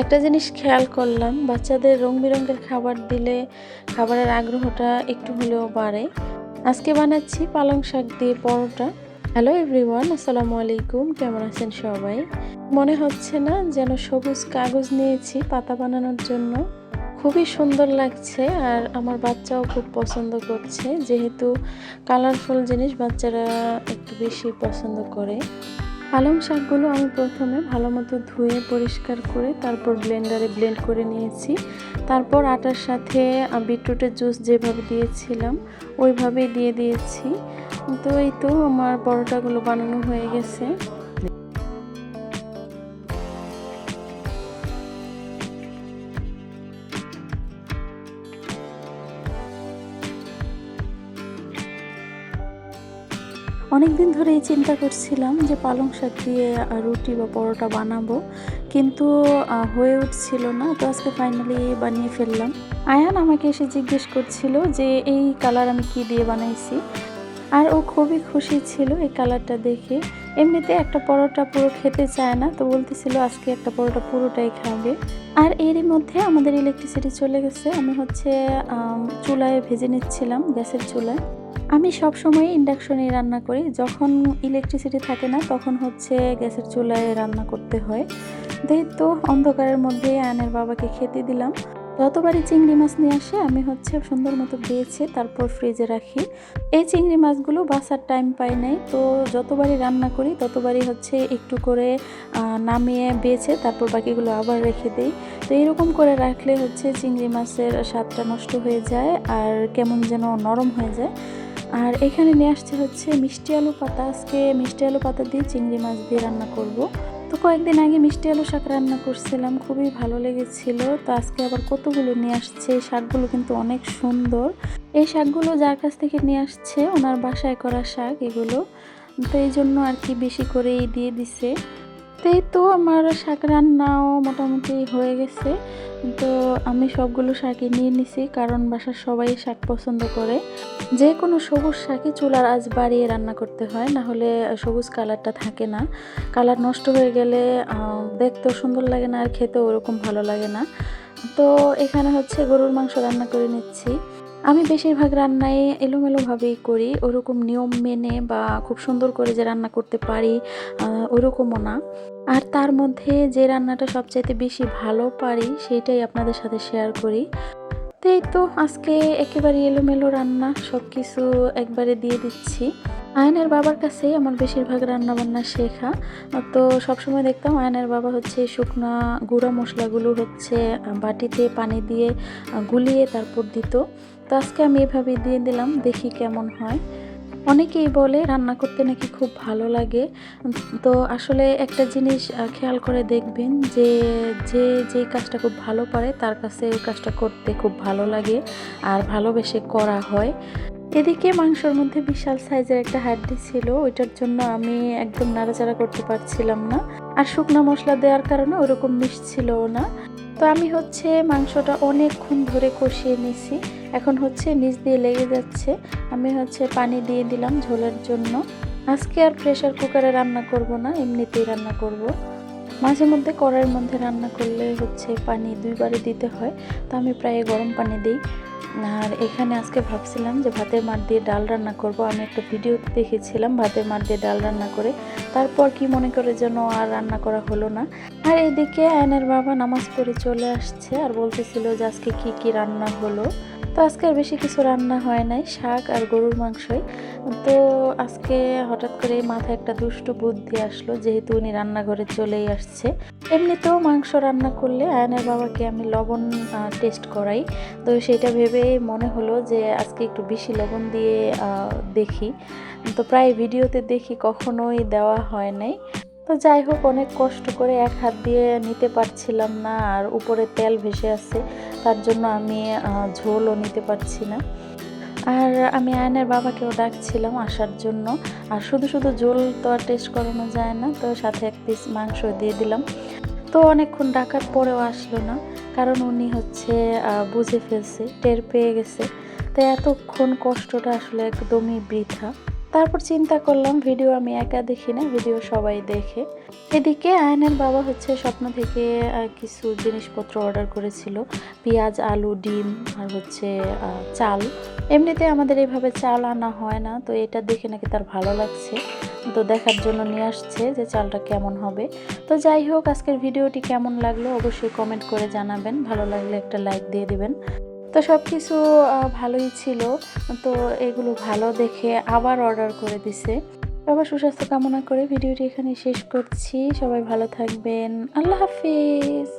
একটা জিনিস খেয়াল করলাম, বাচ্চাদের রং বেরঙের খাবার দিলে খাবারের আগ্রহটা একটু হলেও বাড়ে। আজকে বানাচ্ছি পালং শাক দিয়ে পরোটা। হ্যালো এভরিওয়ান আসসালামু আলাইকুম, কেমন আছেন সবাই? মনে হচ্ছে না যেন সবুজ কাগজ নিয়েছি পাতা বানানোর জন্য। খুবই সুন্দর লাগছে আর আমার বাচ্চাও খুব পছন্দ করছে। যেহেতু কালারফুল জিনিস বাচ্চারা একটু বেশি পছন্দ করে। পালং শাকগুলো আমি প্রথমে ভালো মতো ধুয়ে, পরিষ্কার করে তারপর ব্লেন্ডারে ব্লেন্ড করে নিয়েছি। তারপর আটার সাথে বিটরুটের জুস যেভাবে দিয়েছিলাম, ওইভাবেই দিয়ে দিয়েছি। তো এই তো আমার পরোটাগুলো বানানো হয়ে গেছে। অনেক দিন ধরেই চিন্তা করছিলাম যে পালং শাক দিয়ে রুটি বা পরোটা বানাবো, কিন্তু হয়ে উঠছিল না। তো আজকে ফাইনালি বানিয়ে ফেললাম। আয়ান আমাকে এসে জিজ্ঞেস করছিল যে, এই কালার আমি কি দিয়ে বানাইছি? আর ও খুবই খুশি ছিল এই কালারটা দেখে। এমনিতে একটা পরোটা পুরো খেতে চায় না, তো বলতেছিল আজকে একটা পরোটা পুরোটাই খাবে। আর এরই মধ্যে আমাদের ইলেকট্রিসিটি চলে গেছে। আমি হচ্ছে চুলায় ভেজে নিচ্ছিলাম গ্যাসের চুলায়। আমি সব সময় ইন্ডাকশনে রান্না করি। যখন ইলেকট্রিসিটি থাকে না, তখন হচ্ছে গ্যাসের চুলায় রান্না করতে হয়। তো অন্ধকারের মধ্যে আয়নের বাবাকে খেতে দিলাম। যতবারই চিংড়ি মাছ নিয়ে আসে, আমি হচ্ছে সুন্দর মতো বেছে তারপর ফ্রিজে রাখি। এই চিংড়ি মাছগুলো বাসার টাইম পাই নাই। তো যতবারই রান্না করি, ততবারই হচ্ছে একটু করে নামিয়ে বেছে তারপর বাকিগুলো আবার রেখে দিই। তো এরকম করে রাখলে হচ্ছে চিংড়ি মাছের স্বাদটা নষ্ট হয়ে যায় আর কেমন যেন নরম হয়ে যায়। আর এখানে নিয়ে আসছে হচ্ছে মিষ্টি আলু পাতা। আজকে মিষ্টি আলু পাতা দিয়ে চিংড়ি মাছ দিয়ে রান্না করব। তো কয়েকদিন আগে মিষ্টি আলু শাক রান্না করছিলাম, খুবই ভালো লেগেছিল। তো আজকে আবার কতগুলো নিয়ে আসছে? শাকগুলো কিন্তু অনেক সুন্দর। এই শাকগুলো যার কাছ থেকে নিয়ে আসছে, ওনার বাসায় করা শাক এগুলো। তো এই জন্য আর কি বেশি করেই দিয়ে দিছে। এই তো আমার শাক রান্নাও মোটামুটি হয়ে গেছে। তো আমি সবগুলো শাকই নিয়ে নিছি কারণ বাসার সবাই শাক পছন্দ করে। যে কোনো সবুজ শাকই চুলার আজ বাড়িয়ে রান্না করতে হয় না হলে সবুজ কালারটা থাকে না। কালার নষ্ট হয়ে গেলে দেখতেও সুন্দর লাগে না আর খেতেও ওরকম ভালো লাগে না। তো এখানে হচ্ছে গরুর মাংস রান্না করে নিচ্ছি। আমি বেশিরভাগ রান্নায় এলোমেলোভাবেই করি, ওরকম নিয়ম মেনে বা খুব সুন্দর করে যে রান্না করতে পারি ওরকমও না। আর তার মধ্যে যে রান্নাটা সবচাইতে বেশি ভালো পারি সেইটাই আপনাদের সাথে শেয়ার করি। তো এই তো আজকে একেবারে এলোমেলো রান্না সব কিছু একবারে দিয়ে দিচ্ছি। আয়নের বাবার কাছে আমার বেশিরভাগ রান্না বান্না শেখা। তো সবসময় দেখতাম আয়নের বাবা হচ্ছে শুকনা গুঁড়া মশলাগুলো হচ্ছে বাটিতে পানি দিয়ে গুলিয়ে তারপর দিত। তো আজকে আমি এভাবে দিয়ে দিলাম, দেখি কেমন হয়। অনেকেই বলে রান্না করতে নাকি খুব ভালো লাগে। তো আসলে একটা জিনিস খেয়াল করে দেখবেন যে যে যে কাজটা খুব ভালো পারে, তার কাছে ওই কাজটা করতে খুব ভালো লাগে আর ভালোবেসে করা হয়। এদিকে মাংসর মধ্যে বিশাল সাইজের একটা হাড্ডি ছিল, ওইটার জন্য আমি একদম নাড়াচাড়া করতে পারছিলাম না। আর শুকনো মশলা দেওয়ার কারণে ওরকম মিশছিলও না। তো আমি হচ্ছে মাংসটা অনেকক্ষণ ধরে কষিয়ে নিছি। এখন হচ্ছে নিচ দিয়ে লেগে যাচ্ছে। আমি হচ্ছে পানি দিয়ে দিলাম ঝোলের জন্য। আজকে আর প্রেশার কুকারে রান্না করব না, এমনিতেই রান্না করব। মাঝে মধ্যে কড়াইয়ের মধ্যে রান্না করলে হচ্ছে পানি দুইবারে দিতে হয়, তো আমি প্রায় গরম পানি দিই। আর এখানে আজকে ভাবছিলাম যে ভাতের মাঠ দিয়ে ডাল রান্না করব। আমি একটা ভিডিও দেখেছিলাম ভাতের মাঠ দিয়ে ডাল রান্না করে। তারপর কি মনে করে যেন আর রান্না করা হলো না। আর এদিকে আয়নের বাবা নামাজ পড়ে চলে আসছে আর বলতেছিল যে আজকে কি কি রান্না হলো। তো আজকে আর বেশি কিছু রান্না হয় নাই, শাক আর গরুর মাংসই। তো আজকে হঠাৎ করে মাথায় একটা দুষ্টু বুদ্ধি আসলো, যেহেতু উনি রান্নাঘরে চলেই আসছে। এমনিতেও মাংস রান্না করলে আয়নের বাবাকে আমি লবণ টেস্ট করাই। তো সেটা ভেবে মনে হলো যে আজকে একটু বেশি লবণ দিয়ে দেখি। তো প্রায় ভিডিওতে দেখি কখনোই দেওয়া হয় নাই। তো যাই হোক, অনেক কষ্ট করে এক হাত দিয়ে নিতে পারছিলাম না আর উপরে তেল ভেসে আছে, তার জন্য আমি ঝোলও নিতে পারছি না। আর আমি আয়নের বাবাকেও ডাকছিলাম আসার জন্য, আর শুধু শুধু ঝোল তো আর টেস্ট করানো যায় না, তো সাথে এক পিস মাংস দিয়ে দিলাম। তো অনেকক্ষণ ডাকার পরেও আসলো না, কারণ উনি হচ্ছে বুঝে ফেলছে, টের পেয়ে গেছে। তো এতক্ষণ কষ্টটা আসলে একদমই বৃথা। তারপর চিন্তা করলাম, ভিডিও আমি একা দেখি না, ভিডিও সবাই দেখে। এদিকে আয়নের বাবা হচ্ছে স্বপ্ন থেকে কিছু জিনিসপত্র অর্ডার করেছিল। পেঁয়াজ, আলু, ডিম আর হচ্ছে চাল। এমনিতে আমাদের এইভাবে চাল আনা হয় না, তো এটা দেখে নাকি তার ভালো লাগছে। তো দেখার জন্য নিয়ে আসছে যে চালটা কেমন হবে। তো যাই হোক, আজকের ভিডিওটি কেমন লাগল অবশ্যই কমেন্ট করে জানাবেন। ভালো লাগলে একটা লাইক দিয়ে দিবেন। তো সব কিছু ভালোই ছিল। তো এগুলো ভালো দেখে আবার অর্ডার করে দিছে। সবার সুস্বাস্থ্য কামনা করে ভিডিওটি এখানে শেষ করছি। সবাই ভালো থাকবেন। আল্লাহ হাফিজ।